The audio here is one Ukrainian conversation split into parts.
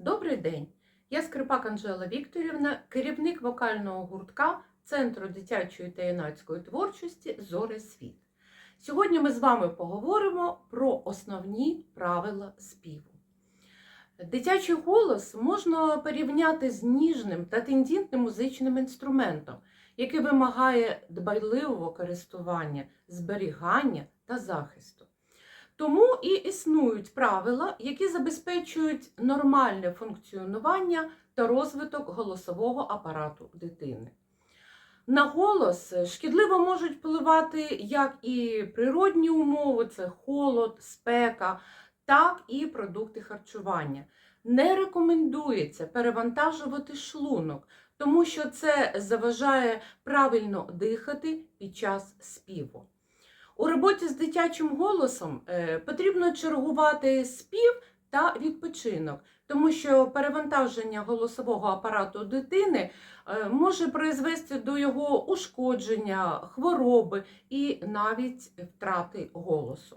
Добрий день! Я Скрипак Анжела Вікторівна, керівник вокального гуртка Центру дитячої та юнацької творчості Зори Світ. Сьогодні ми з вами поговоримо про основні правила співу. Дитячий голос можна порівняти з ніжним та тендітним музичним інструментом, який вимагає дбайливого користування, зберігання та захисту. Тому і існують правила, які забезпечують нормальне функціонування та розвиток голосового апарату дитини. На голос шкідливо можуть впливати як і природні умови, це холод, спека, так і продукти харчування. Не рекомендується перевантажувати шлунок, тому що це заважає правильно дихати під час співу. У роботі з дитячим голосом е, потрібно чергувати спів та відпочинок, тому що перевантаження голосового апарату дитини е, може призвести до його ушкодження, хвороби і навіть втрати голосу.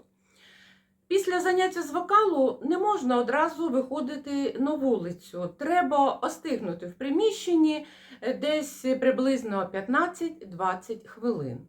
Після заняття з вокалу не можна одразу виходити на вулицю. Треба остигнути в приміщенні е, десь приблизно 15-20 хвилин.